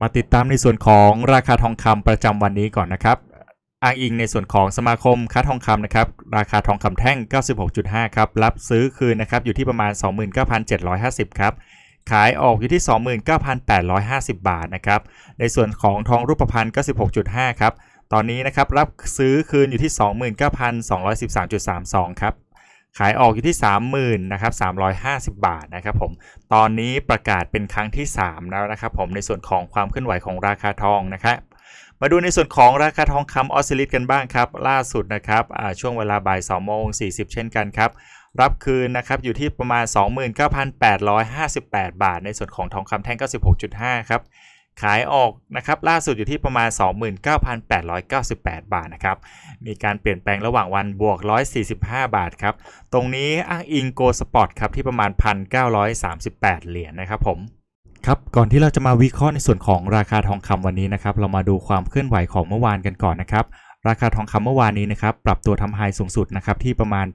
มาติดตามในส่วนของราคาทองคำประจำวันนี้ก่อนนะครับ อ้างอิงในส่วนของสมาคมค้าทองคำนะครับ ราคาทองคำแท่ง 96.5 ครับ รับซื้อคืนนะครับ อยู่ที่ประมาณ 29,750 ครับ ขายออกอยู่ที่ 29,850 บาทนะครับ ในส่วนของทองรูปพรรณ96.5 ครับ ตอนนี้นะครับ รับซื้อคืนอยู่ที่ 29,213.32 ครับ ขายออกอยู่ที่ 30,000นะครับ350 บาทนะครับผมตอนนี้ประกาศเป็นครั้งที่ 3 แล้วนะครับผมในส่วนของความเคลื่อนไหวของราคาทองนะครับมาดูในส่วนของราคาทองคำออสซิลิตกันบ้างครับ ล่าสุดนะครับช่วงเวลาบ่าย2โมง40 เช่นกันครับ รับคืนนะครับอยู่ที่ประมาณ 29,858 บาท ในส่วนของทองคำแท่ง 96.5 ครับ ขายออกนะครับล่าสุดอยู่ที่ประมาณ 29,898 บาทนะครับมีการเปลี่ยนแปลงระหว่างวันบวก 145 บาทครับตรงนี้อ้างอิงโกสปอร์ตครับที่ประมาณ 1,938 เหรียญนะครับผมครับก่อนที่เราจะมาวิเคราะห์ในส่วนของราคาทองคำวันนี้นะครับเรามาดูความเคลื่อนไหวของเมื่อวานกันก่อนนะครับราคาทองคำเมื่อวานนี้นะครับปรับตัวทำไฮสูงสุดนะครับที่ประมาณ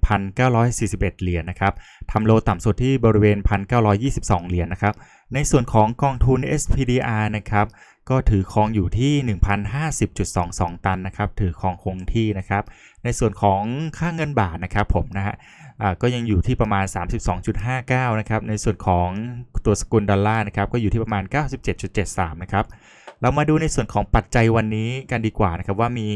1,941 เหรียญนะครับทำโลต่ำสุดที่บริเวณ 1,922 เหรียญนะครับ ในส่วนของกองทุน SPDR นะครับก็ถือครองอยู่ที่ 1,050.22 ตันนะครับ ถือครองคงที่นะครับ ในส่วนของค่าเงินบาทนะครับผมนะฮะก็ยังอยู่ที่ประมาณ 32.59 นะครับ ในส่วนของตัวสกุลดอลลาร์นะครับ ก็อยู่ที่ประมาณ 97.73 นะครับ เรามาดูในส่วนของปัจจัยวันนี้กันดีกว่านะครับ ว่ามี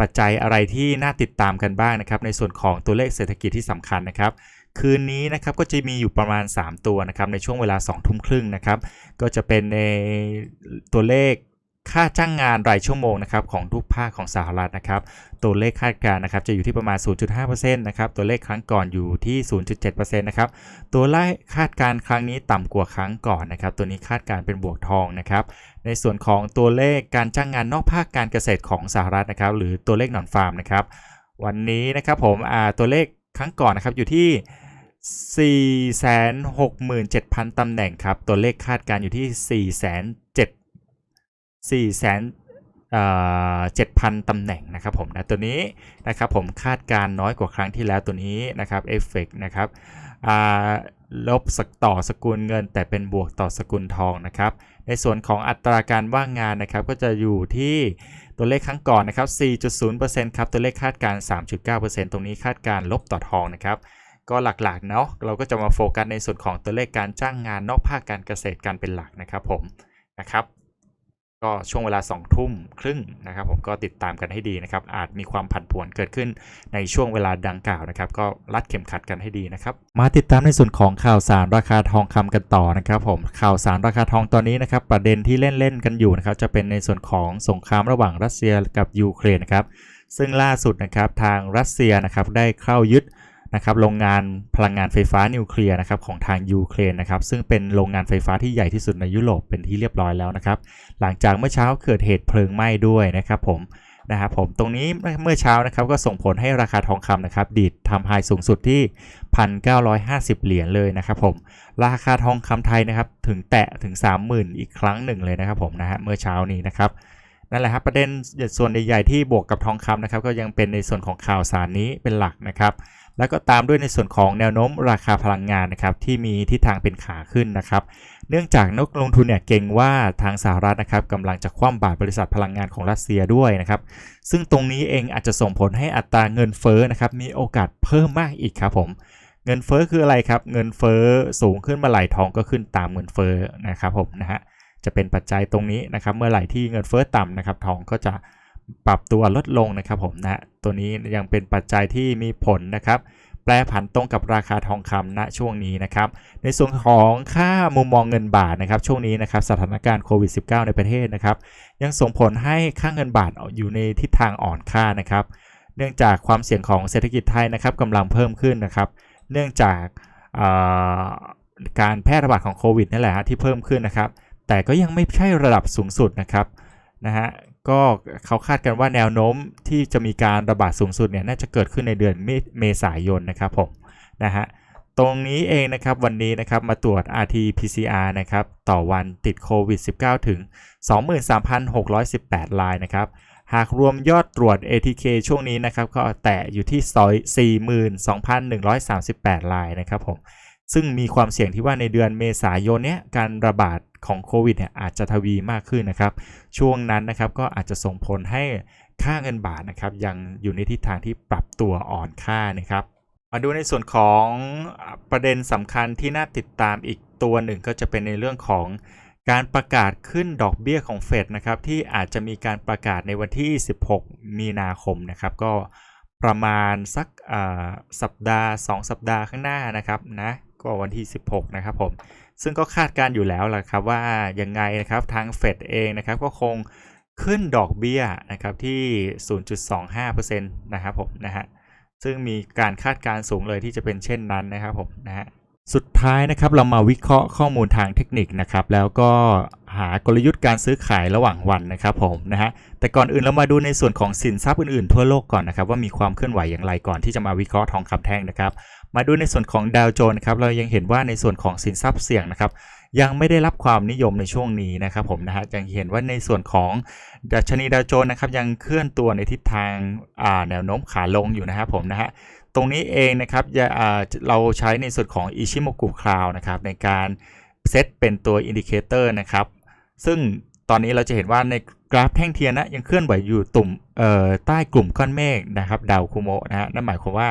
ปัจจัยอะไรที่น่าติดตามกันบ้างนะครับ ในส่วนของตัวเลขเศรษฐกิจที่สำคัญนะครับ คืนนี้นะครับก็จะมีอยู่ประมาณ 3 ตัวนะครับในช่วงเวลา2ทุ่มครึ่งนะครับก็จะเป็นในตัวเลขค่าจ้างงานรายชั่วโมงนะครับของทุกภาคของสหรัฐนะครับ ตัวเลขคาดการณ์นะครับจะอยู่ที่ประมาณ 0.5%นะครับ ตัวเลขครั้งก่อนอยู่ที่ 0.7%นะครับ ตัวเลขคาดการณ์ครั้งนี้ต่ำกว่าครั้งก่อนนะครับ ตัวนี้คาดการณ์เป็นบวกทองนะครับ ในส่วนของตัวเลขการจ้างงานนอกภาคการเกษตรของสหรัฐนะครับ หรือตัวเลขหนอนฟาร์มนะครับ วันนี้นะครับผมอ่าตัวเลขครั้งก่อนนะครับอยู่ที่ 467,000 ตำแหน่งครับ ตัวเลขคาดการอยู่ที่ 4,700 4,000เจ็ดพันตำแหน่งนะครับผมนะตัวนี้นะครับผมคาดการน้อยกว่าครั้งที่แล้วตัวนี้นะครับเอฟเฟกนะครับอ่าลบสักต่อสกุลเงิน แต่เป็นบวกต่อสกุลทองนะครับ ในส่วนของอัตราการว่างงานนะครับ ก็จะอยู่ที่ตัวเลขครั้งก่อนนะครับ 4.0%ครับตัวเลขคาดการณ์3.9%ตรงนี้คาดการลบต่อทองนะครับ ก็หลักๆเนาะเราก็จะมาโฟกัสในส่วนของตัวเลขการจ้างงานนอกภาคการเกษตรกันเป็นหลักนะครับผมนะครับ ก็ช่วงเวลา2ทุ่มครึ่งนะครับ ผมก็ติดตามกันให้ดีนะครับ อาจมีความผันผวนเกิดขึ้นในช่วงเวลาดังกล่าวนะครับ ก็รัดเข็มขัดกันให้ดีนะครับ มาติดตามในส่วนของข่าวสารราคาทองคำกันต่อนะครับ ผมข่าวสารราคาทองตอนนี้นะครับ ประเด็นที่เล่นๆกันอยู่นะครับ จะเป็นในส่วนของสงครามระหว่างรัสเซียกับยูเครนนะครับซึ่งล่าสุดนะครับทางรัสเซียนะครับได้เข้ายึด นะครับโรงงานพลังงานไฟฟ้านิวเคลียร์นะครับของทางยูเครนนะครับซึ่งเป็นโรงงานไฟฟ้าที่ใหญ่ที่สุดในยุโรปเป็นที่เรียบร้อยแล้วนะครับหลังจากเมื่อเช้าเกิดเหตุเพลิงไหม้ด้วยนะครับผมนะครับผมตรงนี้เมื่อเช้านะครับก็ส่งผลให้ราคาทองคำนะครับดีดทำไฮสูงสุดที่ 1,950 เหรียญเลยนะครับผมราคาทองคำไทยนะครับถึงแตะถึง 30,000 อีกครั้งหนึ่งเลยนะครับผมนะฮะเมื่อเช้านี้นะครับนั่นแหละครับประเด็นส่วนใหญ่ๆที่บวกกับทองคำนะครับก็ยังเป็นในส่วนของข่าวสารนี้เป็นหลักนะครับ แล้วก็ตามด้วยในส่วนของแนวโน้มราคาพลังงานนะครับที่มีทิศทางเป็นขาขึ้นนะครับ เนื่องจากนักลงทุนเนี่ยเก่งว่าทางสหรัฐนะครับกำลังจะคว่ำบาตรบริษัทพลังงานของรัสเซียด้วยนะครับ ซึ่งตรงนี้เองอาจจะส่งผลให้อัตราเงินเฟ้อนะครับมีโอกาสเพิ่มมากอีกครับผมเงินเฟ้อคืออะไรครับ เงินเฟ้อสูงขึ้นมื่อไหร่ทองก็ขึ้นตามเงินเฟ้อนะครับผมนะฮะจะเป็นปัจจัยตรงนี้นะครับ เมื่อไหร่ที่เงินเฟ้อต่ำนะครับ ทองก็จะ ปรับตัวลดลงนะครับผมนะตัวนี้ยังเป็นปัจจัยที่มีผลนะครับ แปรผันตรงกับราคาทองคำณช่วงนี้นะครับ ในส่วนของค่ามุมมองเงินบาทนะครับ ช่วงนี้นะครับสถานการณ์โควิด -19 ในประเทศนะครับ ยังส่งผลให้ค่าเงินบาทอยู่ในทิศทางอ่อนค่านะครับ เนื่องจากความเสี่ยงของเศรษฐกิจไทยนะครับกำลังเพิ่มขึ้นนะครับ เนื่องจากการแพร่ระบาดของโควิดนั่นแหละฮะที่เพิ่มขึ้นนะครับ แต่ก็ยังไม่ใช่ระดับสูงสุดนะครับนะฮะ ก็เขาคาดกันว่าแนวโน้มที่จะมีการระบาดสูงสุดเนี่ยน่าจะเกิดขึ้นในเดือนเมษายนนะครับผมนะฮะตรงนี้เองนะครับวันนี้นะครับมาตรวจ RT-PCR นะครับต่อวันติดโควิด -19 ถึง 23,618รายนะครับหากรวมยอดตรวจ ATK ช่วงนี้นะครับก็แตะอยู่ที่42,138รายนะครับผม ซึ่งมีความเสี่ยงที่ว่าในเดือนเมษายนเนี้ยการระบาดของโควิดเนี่ยอาจจะทวีมากขึ้นนะครับ ช่วงนั้นนะครับก็อาจจะส่งผลให้ค่าเงินบาทนะครับยังอยู่ในทิศทางที่ปรับตัวอ่อนค่านะครับ มาดูในส่วนของประเด็นสำคัญที่น่าติดตามอีกตัวหนึ่งก็จะเป็นในเรื่องของการประกาศขึ้นดอกเบี้ยของเฟดนะครับที่อาจจะมีการประกาศในวันที่ 16 มีนาคมนะครับก็ประมาณสักสัปดาห์ 2 สัปดาห์ข้างหน้านะครับนะ ก็วันที่ 16 นะครับผม ซึ่งก็คาดการ์อยู่แล้วแหละครับว่ายังไงนะครับทางเฟดเองนะครับก็คงขึ้นดอกเบี้ยนะครับที่ 0.25%นะครับผมนะฮะ ซึ่งมีการคาดการ์สูงเลยที่จะเป็นเช่นนั้นนะครับผมนะฮะสุดท้ายนะครับเรามาวิเคราะห์ข้อมูลทางเทคนิคนะครับแล้วก็หากลยุทธ์การซื้อขายระหว่างวันนะครับผมนะฮะแต่ก่อนอื่นเรามาดูในส่วนของสินทรัพย์อื่นๆทั่วโลกก่อนนะครับว่ามีความเคลื่อนไหวอย่างไรก่อนที่จะมาวิเคราะห์ทองคำแท่งนะครับ มาดูในส่วนของดาวโจนส์ครับเรายังเห็นว่าในส่วนของสินทรัพย์เสี่ยงนะครับยังไม่ได้รับความนิยมในช่วงนี้นะครับผมนะฮะยังเห็นว่าในส่วนของดัชนีดาวโจนส์นะครับยังเคลื่อนตัวในทิศทางาแนวโน้มขาลงอยู่นะครับผมนะฮะตรงนี้เองนะครับเราใช้ในส่วนของ Ichimoku Cloud นะครับในการเซตเป็นตัวอินดิเคเตอร์นะครับซึ่งตอนนี้เราจะเห็นว่าในกราฟแท่งเทียนนะยังเคลื่อนไหวอยู่ตุ่มใต้กลุ่มก้อนเมฆนะครับดาวคุโมะนะฮะนั่นหมายความว่า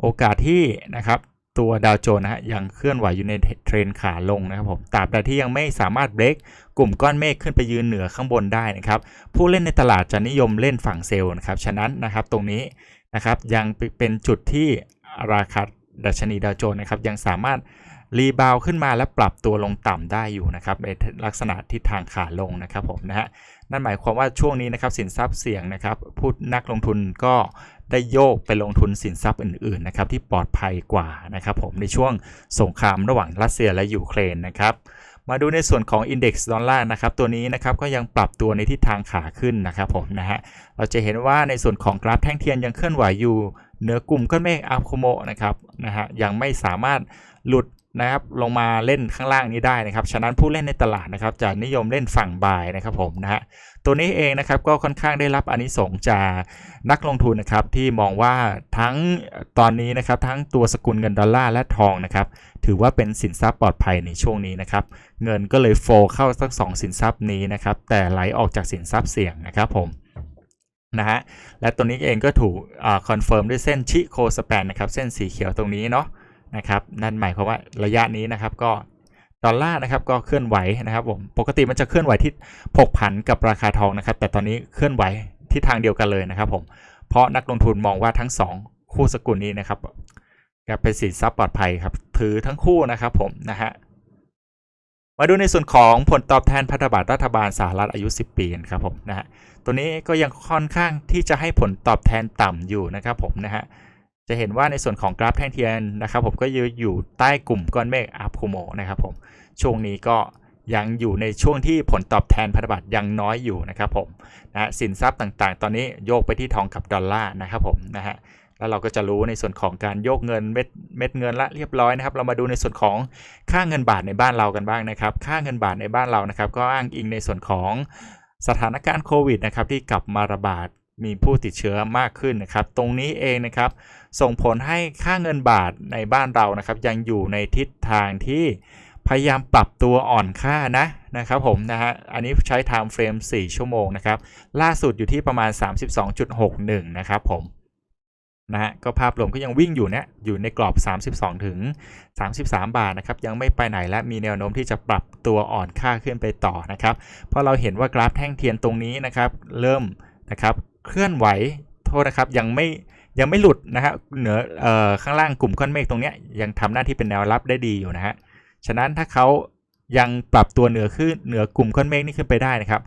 โอกาสที่นะครับตัวดาวโจนส์นะฮะยังเคลื่อนไหวอยู่ในเทรนขาลงนะครับผมตราบใดที่ยังไม่สามารถเบรกกลุ่มก้อนเมฆขึ้นไปยืนเหนือข้างบนได้นะครับ ผู้เล่นในตลาดจะนิยมเล่นฝั่งเซลล์นะครับ ฉะนั้นนะครับตรงนี้นะครับยังเป็นจุดที่ราคาดัชนีดาวโจนส์นะครับยังสามารถรีบาวขึ้นมาและปรับตัวลงต่ำได้อยู่นะครับในลักษณะทิศทางขาลงนะครับผมนะฮะนั่นหมายความว่าช่วงนี้นะครับสินทรัพย์เสี่ยงนะครับผู้นักลงทุนก็ ได้โยกไปลงทุนสินทรัพย์อื่นๆนะครับที่ปลอดภัยกว่านะครับผมในช่วงสงครามระหว่างรัสเซียและยูเครนนะครับมาดูในส่วนของ Index ดอลลาร์นะครับตัวนี้นะครับก็ยังปรับตัวในทิศทางขาขึ้นนะครับผมนะฮะเราจะเห็นว่าในส่วนของกราฟแท่งเทียนยังเคลื่อนไหวอยู่เหนือกลุ่มก้อนเมฆอาร์โคโมนะครับนะฮะยังไม่สามารถหลุด นะครับลงมาเล่นข้างล่างนี้ได้นะครับ ฉะนั้นผู้เล่นในตลาดนะครับจะนิยมเล่นฝั่งบายนะครับผมนะฮะตัวนี้เองนะครับก็ค่อนข้างได้รับอนิสงส์จากนักลงทุนนะครับที่มองว่าทั้งตอนนี้นะครับทั้งตัวสกุลเงินดอลลาร์และทองนะครับถือว่าเป็นสินทรัพย์ปลอดภัยในช่วงนี้นะครับเงินก็เลยโฟเข้าทั้งสองสินทรัพย์นี้นะครับแต่ไหลออกจากสินทรัพย์เสี่ยงนะครับผมนะฮะและตัวนี้เองก็ถูกคอนเฟิร์มด้วยเส้นชิโคสแปนนะครับเส้นสีเขียวตรงนี้เนาะ นะครับนั่นหมายความว่าระยะนี้นะครับก็ดอลลาร์นะครับก็เคลื่อนไหวนะครับผมปกติมันจะเคลื่อนไหวที่ผกผันกับราคาทองนะครับ แต่ตอนนี้เคลื่อนไหวที่ทางเดียวกันเลยนะครับผมเพราะนักลงทุนมองว่าทั้ง 2 คู่สกุลนี้นะครับเป็นสินทรัพย์ปลอดภัยครับ ถือทั้งคู่นะครับผมนะฮะมาดูในส่วนของผลตอบแทนพันธบัตรรัฐบาลสหรัฐอายุ 10 ปีครับผมนะฮะตัวนี้ก็ยังค่อนข้างที่จะให้ผลตอบแทนต่ำอยู่นะครับผมนะฮะ จะเห็นว่าในส่วนของกราฟแท่งเทียนนะครับผมก็ยู่อยู่ใต้กลุ่มก้อนเมฆอาร์คูโมนะครับผมช่วงนี้ก็ยังอยู่ในช่วงที่ผลตอบแทนพันธบัตรยังน้อยอยู่นะครับผมนะสินทรัพย์ต่างๆ ตอนนี้โยกไปที่ทองกับดอลลาร์นะครับผมนะฮะแล้วเราก็จะรู้ในส่วนของการโยกเงินเม็ดเม็ดเงินละเรียบร้อยนะครับ เรามาดูในส่วนของค่าเงินบาทในบ้านเรากันบ้างนะครับ ค่าเงินบาทในบ้านเรานะครับ ก็อ้างอิงในส่วนของสถานการณ์โควิดนะครับที่กลับมาระบาด มีผู้ติดเชื้อมากขึ้นนะครับ ตรงนี้เองนะครับ ส่งผลให้ค่าเงินบาทในบ้านเรานะครับ ยังอยู่ในทิศทางที่พยายามปรับตัวอ่อนค่านะนะครับผมนะฮะ อันนี้ใช้ time frame 4 ชั่วโมงนะครับ ล่าสุดอยู่ที่ประมาณ 32.61 นะครับผมนะฮะก็ภาพรวมก็ยังวิ่งอยู่เนี่ยอยู่ในกรอบ 32 ถึง 33 บาทนะครับ ยังไม่ไปไหนและมีแนวโน้มที่จะปรับตัวอ่อนค่าขึ้นไปต่อนะครับ เพราะเราเห็นว่ากราฟแท่งเทียนตรงนี้นะครับ เริ่มนะครับ เคลื่อนไหวโทษนะครับยังไม่ยังไม่หลุดนะครับเหนือเอ่อข้างล่างกลุ่มก้อนเมฆตรงเนี้ยยังทำหน้าที่เป็นแนวรับได้ดีอยู่นะฮะฉะนั้นถ้าเขายังปรับตัวเหนือขึ้นเหนือกลุ่มก้อนเมฆนี่ขึ้นไปได้นะครับ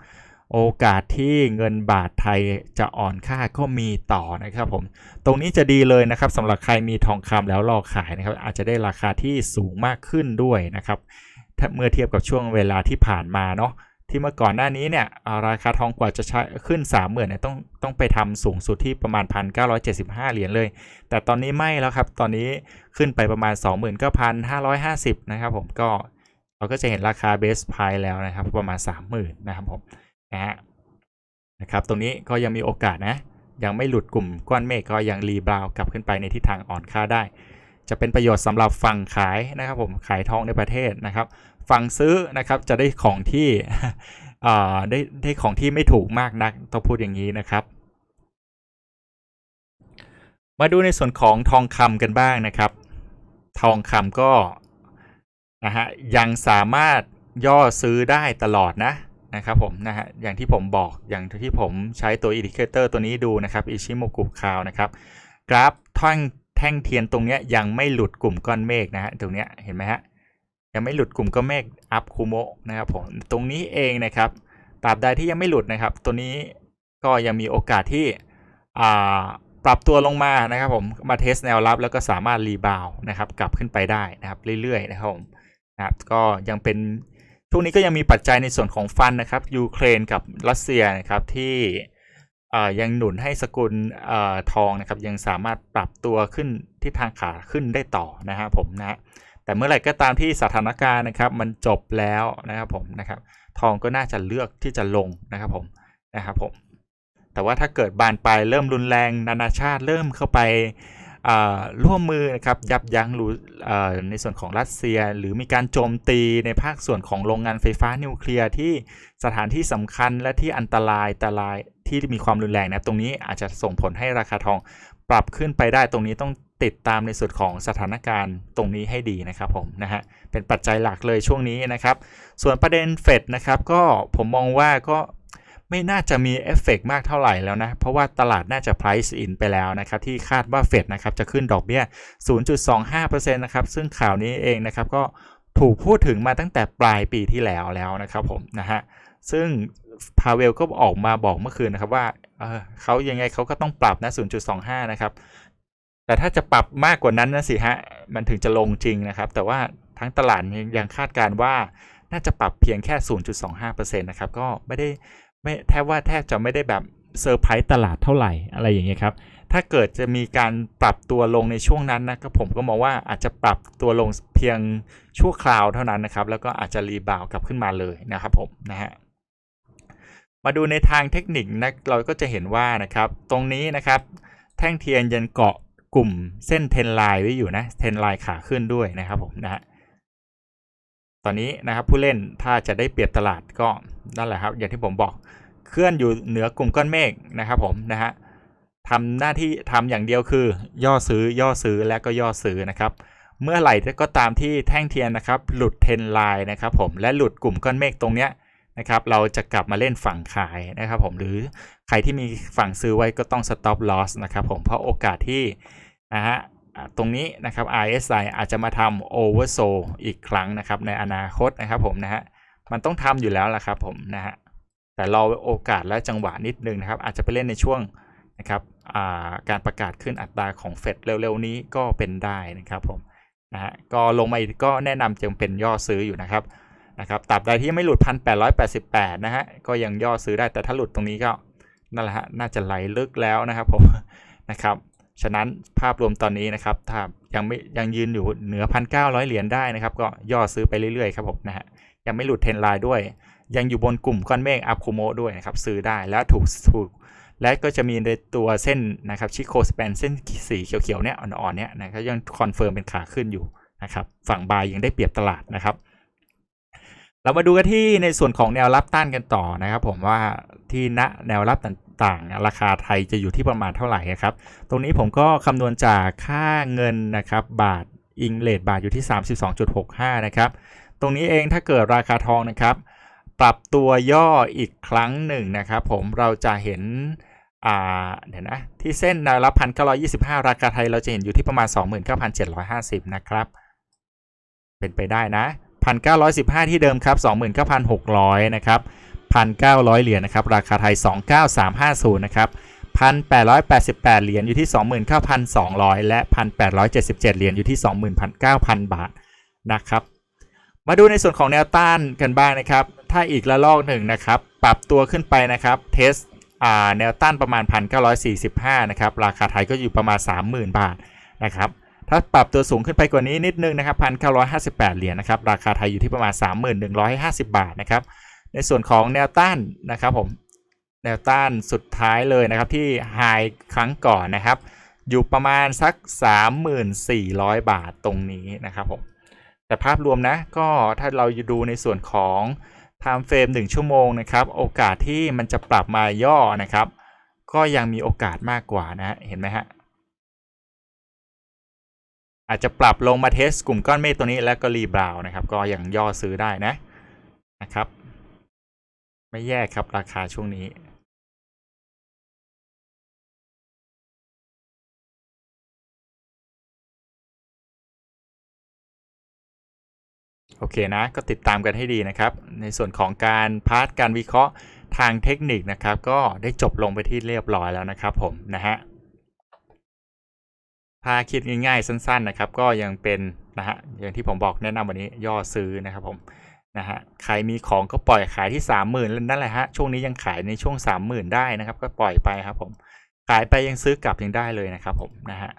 โอกาสที่เงินบาทไทยจะอ่อนค่าก็มีต่อนะครับผมตรงนี้จะดีเลยนะครับสำหรับใครมีทองคำแล้วรอขายนะครับ อาจจะได้ราคาที่สูงมากขึ้นด้วยนะครับถ้าเมื่อเทียบกับช่วงเวลาที่ผ่านมาเนาะ ที่เมื่อก่อนหน้านี้เนี่ยราคาทองกว่าจะใช้ขึ้น 3 0,000เนี่ยต้องต้องไปทำสูงสุดที่ประมาณ 1,975 เหรียญเลย แต่ตอนนี้ไม่แล้วครับ ตอนนี้ขึ้นไปประมาณ 29,550 นะครับผมก็เราก็จะเห็นราคาเบสไพแล้วนะครับ ประมาณ 30,000 นะครับผมนะฮะนะครับตรงนี้ก็ยังมีโอกาสนะ ยังไม่หลุดกลุ่มก้อนเมฆก็ยังรีบราวกลับขึ้นไปในทิศทางอ่อนค่าได้ จะเป็นประโยชน์สำหรับฝั่งขายนะครับผมขายทองในประเทศนะครับ ฝั่งซื้อนะครับจะได้ของที่ได้ได้ของที่ไม่ถูกมากนักต้องพูดอย่างนี้นะครับ มาดูในส่วนของทองคำกันบ้างนะครับ ทองคำก็นะฮะยังสามารถย่อซื้อได้ตลอดนะนะครับผมนะฮะอย่างที่ผมบอกอย่างที่ผมใช้ตัวอินดิเคเตอร์ตัวนี้ดูนะครับอิชิโมกุคาวนะครับกราฟแท่งแท่งเทียนตรงเนี้ยยังไม่หลุดกลุ่มก้อนเมฆนะฮะตรงเนี้ยเห็นไหมฮะ ยังไม่หลุดกลุ่มก้อนเมฆอัพคูโมะนะครับผมตรงนี้เองนะครับตราบใดที่ยังไม่หลุดนะครับ ตัวนี้ก็ยังมีโอกาสที่ปรับตัวลงมานะครับผมมาเทสแนวรับแล้วก็สามารถรีบาวนะครับกลับขึ้นไปได้นะครับเรื่อยๆนะครับผมนะครับก็ยังเป็นช่วงนี้ก็ยังมีปัจจัยในส่วนของฟันนะครับยูเครนกับรัสเซียนะครับที่ยังหนุนให้สกุลอทองนะครับยังสามารถปรับตัวขึ้นที่ทางขาขึ้นได้ต่อนะครับผมนะฮะ แต่เมื่อไหร่ก็ตามที่สถานการณ์นะครับมันจบแล้วนะครับผมนะครับทองก็น่าจะเลือกที่จะลงนะครับผมนะครับผมแต่ว่าถ้าเกิดบานปลายเริ่มรุนแรงนานาชาติเริ่มเข้าไปร่วมมือนะครับยับยั้งในส่วนของรัสเซีย หรือมีการโจมตีในภาคส่วนของโรงงานไฟฟ้านิวเคลียร์ที่สถานที่สำคัญและที่อันตรายอันตรายที่มีความรุนแรงนะตรงนี้อาจจะส่งผลให้ราคาทองปรับขึ้นไปได้ตรงนี้ต้อง ติดตามในส่วนของสถานการณ์ตรงนี้ให้ดีนะครับผมนะฮะเป็นปัจจัยหลักเลยช่วงนี้นะครับ ส่วนประเด็นเฟดนะครับก็ผมมองว่าก็ไม่น่าจะมีเอฟเฟกต์มากเท่าไหร่แล้วนะ เพราะว่าตลาดน่าจะ price in ไปแล้วนะครับ ที่คาดว่าเฟดนะครับจะขึ้นดอกเบี้ย 0.25%นะครับ ซึ่งข่าวนี้เองนะครับก็ถูกพูดถึงมาตั้งแต่ปลายปีที่แล้วแล้วนะครับผมนะฮะซึ่งพาเวลก็ออกมาบอกเมื่อคืนนะครับว่าเออเขายังไงเขาก็ต้องปรับนะ 0.25 นะครับ แต่ถ้าจะปรับมากกว่านั้นนะสิฮะ มันถึงจะลงจริงนะครับ แต่ว่าทั้งตลาดยังคาดการณ์ว่าน่าจะปรับเพียงแค่ 0.25%นะครับ ก็ไม่ได้ไม่แทบว่าแทบจะไม่ได้แบบเซอร์ไพรส์ตลาดเท่าไหร่อะไรอย่างเงี้ยครับ ถ้าเกิดจะมีการปรับตัวลงในช่วงนั้นนะครับผมก็มองว่าอาจจะปรับตัวลงเพียงชั่วคราวเท่านั้นนะครับ แล้วก็อาจจะรีบาวกลับขึ้นมาเลยนะครับผมนะฮะ มาดูในทางเทคนิคนะเราก็จะเห็นว่านะครับ ตรงนี้นะครับ แท่งเทียนยันเกาะ กลุ่มเส้นเทนไลน์ไว้อยู่นะเทนไลน์ขาขึ้นด้วยนะครับผมนะฮะตอนนี้นะครับผู้เล่นถ้าจะได้เปรียบตลาดก็นั่นแหละครับ อย่างที่ผมบอกเคลื่อนอยู่เหนือกลุ่มก้อนเมฆนะครับผมนะฮะทำหน้าที่ทำอย่างเดียวคือ ย่อซื้อย่อซื้อและก็ย่อซื้อนะครับ เมื่อไหร่ก็ตามที่แท่งเทียนนะครับ หลุดเทนไลน์นะครับผมและหลุดกลุ่มก้อนเมฆตรงเนี้ย นะครับเราจะกลับมาเล่นฝั่งขายนะครับผมหรือใครที่มีฝั่งซื้อไว้ก็ต้อง stop loss นะครับผมเพราะโอกาสที่นะฮะตรงนี้นะครับ RSI อาจจะมาทำ oversold อีกครั้งนะครับในอนาคตนะครับผมนะฮะมันต้องทำอยู่แล้วละครับผมนะฮะแต่รอโอกาสและจังหวะนิดนึงนะครับอาจจะไปเล่นในช่วงนะครับการประกาศขึ้นอัตราของเฟดเร็วๆนี้ก็เป็นได้นะครับผมนะฮะก็ลงมาอีกก็แนะนำจึงเป็นย่อซื้ออยู่นะครับ นะครับตราบใดที่ไม่หลุด 1,888 นะฮะ ก็ยังย่อซื้อได้ แต่ถ้าหลุดตรงนี้ก็นั่นแหละฮะ น่าจะไหลลึกแล้วนะครับผม นะครับ ฉะนั้นภาพรวมตอนนี้นะครับ ถ้ายังไม่ยังยืนอยู่เหนือ 1,900 เหรียญได้นะครับ ก็ย่อซื้อไปเรื่อยๆ ครับผมนะฮะ ยังไม่หลุดเทรนไลน์ด้วย ยังอยู่บนกลุ่มก้อนเมฆอัพคูโมด้วยนะครับ ซื้อได้แล้วถูกถูก และก็จะมีในตัวเส้นนะครับชิโคสเปนเส้นสีเขียวๆเนี่ยอ่อนๆเนี่ยนะครับยังคอนเฟิร์มเป็นขาขึ้นอยู่นะครับ ฝั่งบายยังได้เปรียบตลาดนะครับ เรามาดูกันที่ในส่วนของแนวรับต้านกันต่อนะครับ ผมว่าที่ณแนวรับต่างๆ ราคาไทยจะอยู่ที่ประมาณเท่าไหร่ครับ ตรงนี้ผมก็คำนวณจากค่าเงินนะครับ บาทอิงเลทบาทอยู่ที่ 32.65 นะครับ ตรงนี้เองถ้าเกิดราคาทองนะครับ ปรับตัวย่ออีกครั้งหนึ่งนะครับ ผมเราจะเห็นอ่าเดี๋ยวนะที่เส้นแนวรับพันเก้าร้อยี่สิบห้าราคาไทยเราจะเห็นอยู่ที่ประมาณ29,750นะครับ เป็นไปได้นะ 1,915 ที่เดิมครับ 29,600 นะครับ 1,900 เหรียญนะครับ ราคาไทย 29350 นะครับ 1,888 เหรียญอยู่ที่ 29,200 และ 1,877 เหรียญอยู่ที่ 29,000 บาทนะครับ มาดูในส่วนของแนวต้านกันบ้างนะครับ ถ้าอีกระลอกหนึ่งนะครับ ปรับตัวขึ้นไปนะครับ เทสแนวต้านประมาณ 1,945 นะครับ ราคาไทยก็อยู่ประมาณ 30,000 บาทนะครับ ถ้าปรับตัวสูงขึ้นไปกว่านี้นิดนึงนะครับ1,958เหรียญนะครับราคาไทยอยู่ที่ประมาณ3,150บาทนะครับในส่วนของแนวต้านนะครับผมแนวต้านสุดท้ายเลยนะครับที่ไฮครั้งก่อนนะครับ อยู่ประมาณสัก 3,400 บาทตรงนี้นะครับผมแต่ภาพรวมนะก็ถ้าเราดูในส่วนของ time frame 1 ชั่วโมงนะครับ โอกาสที่มันจะปรับมาย่อนะครับ ก็ยังมีโอกาสมากกว่านะเห็นไหมฮะ อาจจะปรับลงมาเทสกลุ่มก้อนเมฆตัวนี้แล้วก็รีบราวน์นะครับ ก็ยังย่อซื้อได้นะนะครับ ไม่แย่ครับราคาช่วงนี้โอเคนะ ก็ติดตามกันให้ดีนะครับ ในส่วนของการพาร์ทการวิเคราะห์ทางเทคนิคนะครับ ก็ได้จบลงไปที่เรียบร้อยแล้วนะครับผมนะฮะ ถ้าคิดง่ายๆ สั้นๆนะครับ ก็ยังเป็นนะฮะอย่างที่ผมบอกแนะนำวันนี้ย่อซื้อนะครับผมนะฮะใครมีของก็ปล่อยขายที่ 30,000นั่นแหละฮะช่วงนี้ยังขายในช่วง 30,000 ได้นะครับ ก็ปล่อยไปครับผมขายไปยังซื้อกลับยังได้เลยนะครับผมนะฮะ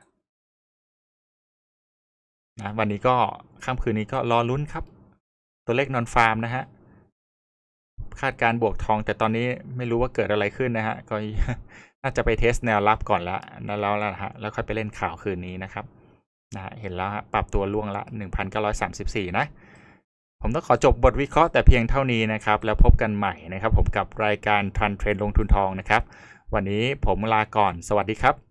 นะวันนี้ก็ค่ำคืนนี้ก็รอลุ้นครับ ตัวเลขนอนฟาร์มนะฮะคาดการ์บวกทองแต่ตอนนี้ไม่รู้ว่าเกิดอะไรขึ้นนะฮะก็ น่าจะไปเทสแนวรับก่อนละแล้วแล้วนะฮะแล้วค่อยไปเล่นข่าวคืนนี้นะครับนะฮะเห็นแล้วฮะปรับตัวล่วงละ 1,934 นะ ผมต้องขอจบบทวิเคราะห์แต่เพียงเท่านี้นะครับ แล้วพบกันใหม่นะครับ ผมกับรายการทันเทรนลงทุนทองนะครับ วันนี้ผมลาก่อนสวัสดีครับ